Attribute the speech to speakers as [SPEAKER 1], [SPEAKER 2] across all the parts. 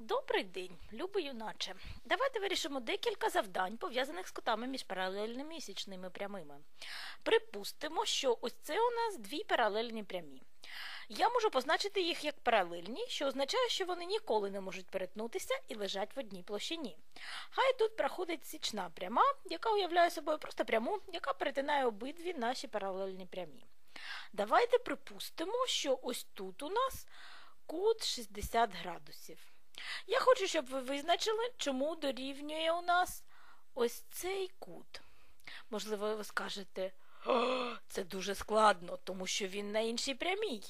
[SPEAKER 1] Добрий день, любий юначе. Давайте вирішимо декілька завдань, пов'язаних з кутами між паралельними і січними прямими. Припустимо, що ось це у нас дві паралельні прямі. Я можу позначити їх як паралельні, що означає, що вони ніколи не можуть перетнутися і лежать в одній площині. Хай тут проходить січна пряма, яка уявляє собою просто пряму, яка перетинає обидві наші паралельні прямі. Давайте припустимо, що ось тут у нас кут 60 градусів. Я хочу, щоб ви визначили, чому дорівнює у нас ось цей кут. Можливо, ви скажете, це дуже складно, тому що він на іншій прямій.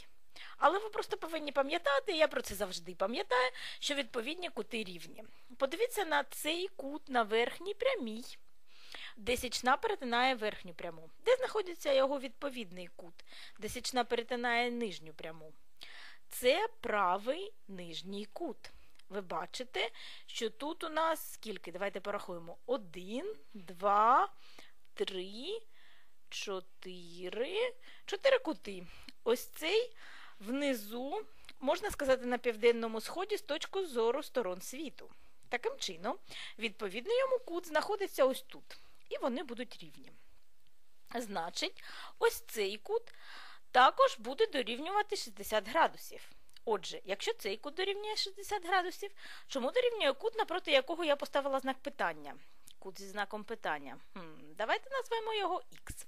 [SPEAKER 1] Але ви просто повинні пам'ятати, я про це завжди пам'ятаю, що відповідні кути рівні. Подивіться на цей кут на верхній прямій, де січна перетинає верхню пряму. Де знаходиться його відповідний кут, де січна перетинає нижню пряму. Це правий нижній кут. Ви бачите, що тут у нас скільки? Давайте порахуємо. Один, два, три, чотири. Чотири кути. Ось цей внизу, можна сказати, на південному сході з точки зору сторон світу. Таким чином, відповідний йому кут знаходиться ось тут. І вони будуть рівні. Значить, ось цей кут також буде дорівнювати 60 градусів. Отже, якщо цей кут дорівнює 60 градусів, чому дорівнює кут, напроти якого я поставила знак питання? Кут зі знаком питання. Хм, Давайте назвемо його х.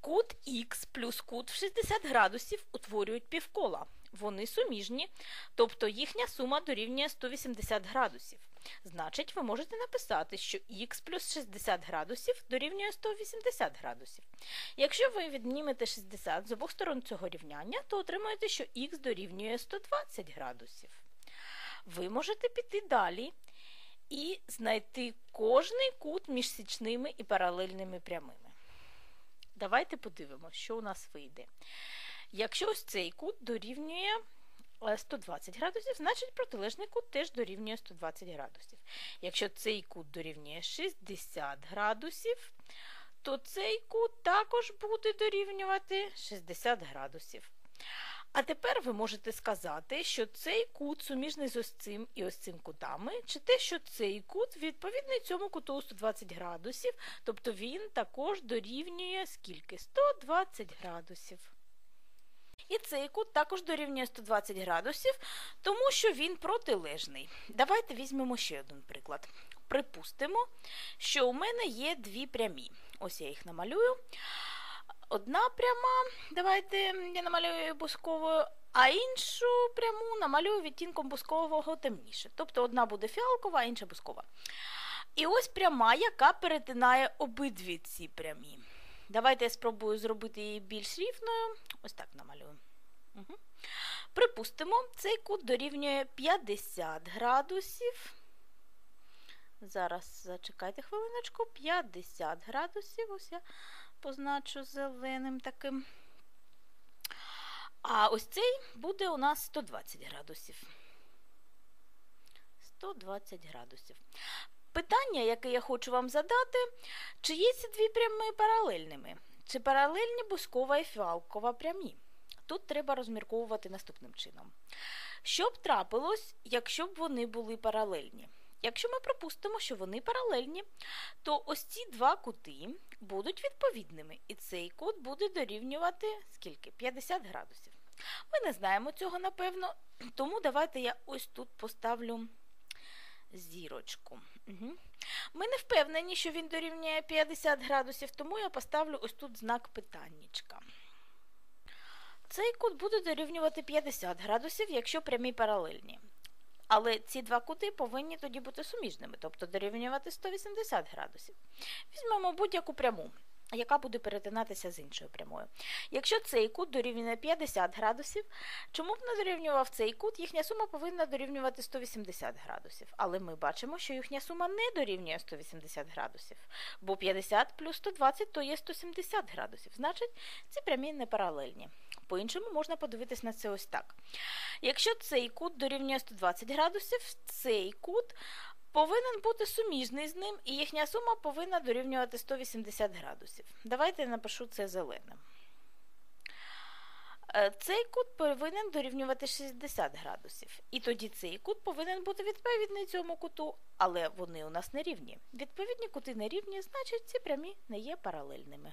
[SPEAKER 1] Кут х плюс кут в 60 градусів утворюють півкола. Вони суміжні, тобто їхня сума дорівнює 180 градусів. Значить, ви можете написати, що х плюс 60 градусів дорівнює 180 градусів. Якщо ви віднімете 60 з обох сторон цього рівняння, то отримаєте, що х дорівнює 120 градусів. Ви можете піти далі і знайти кожний кут між січними і паралельними прямими. Давайте подивимося, що у нас вийде. Якщо ось цей кут дорівнює 120 градусів, значить протилежний кут теж дорівнює 120 градусів. Якщо цей кут дорівнює 60 градусів, то цей кут також буде дорівнювати 60 градусів. А тепер ви можете сказати, що цей кут суміжний з ось цим і ось цим кутами, чи те, що цей кут відповідний цьому куту 120 градусів, тобто він також дорівнює скільки? 120 градусів. І цей кут також дорівнює 120 градусів, тому що він протилежний. Давайте візьмемо ще один приклад. Припустимо, що у мене є дві прямі. Ось я їх намалюю. Одна пряма, давайте я намалюю бусковою, а іншу пряму намалюю відтінком бускового темніше. Тобто одна буде фіалкова, а інша бускова. І ось пряма, яка перетинає обидві ці прямі. Давайте я спробую зробити її більш рівною. Ось так намалюю. Угу. Припустимо, цей кут дорівнює 50 градусів. Зараз зачекайте хвилиночку, 50 градусів. Ось я позначу зеленим таким. А ось цей буде у нас 120 градусів. 120 градусів. Питання, яке я хочу вам задати, чи є ці дві прями паралельними? Чи паралельні бускова і фіалкова прямі? Тут треба розмірковувати наступним чином. Що б трапилось, якщо б вони були паралельні? Якщо ми припустимо, що вони паралельні, то ось ці два кути будуть відповідними, і цей кут буде дорівнювати скільки? 50 градусів. Ми не знаємо цього, напевно, тому давайте я ось тут поставлю зірочку. Угу. Ми не впевнені, що він дорівнює 50 градусів, тому я поставлю ось тут знак питаннячка. Цей кут буде дорівнювати 50 градусів, якщо прямі паралельні. Але ці два кути повинні тоді бути суміжними, тобто дорівнювати 180 градусів. Візьмемо будь-яку пряму, яка буде перетинатися з іншою прямою. Якщо цей кут дорівнює 50 градусів, чому б не дорівнював цей кут, їхня сума повинна дорівнювати 180 градусів. Але ми бачимо, що їхня сума не дорівнює 180 градусів, бо 50 плюс 120 то є 170 градусів. Значить, ці прямі не паралельні. По-іншому можна подивитись на це ось так. Якщо цей кут дорівнює 120 градусів, цей кут повинен бути суміжний з ним, і їхня сума повинна дорівнювати 180 градусів. Давайте я напишу це зеленим. Е, Цей кут повинен дорівнювати 60 градусів. І тоді цей кут повинен бути відповідний цьому куту, але вони у нас не рівні. Відповідні кути не рівні, значить ці прямі не є паралельними.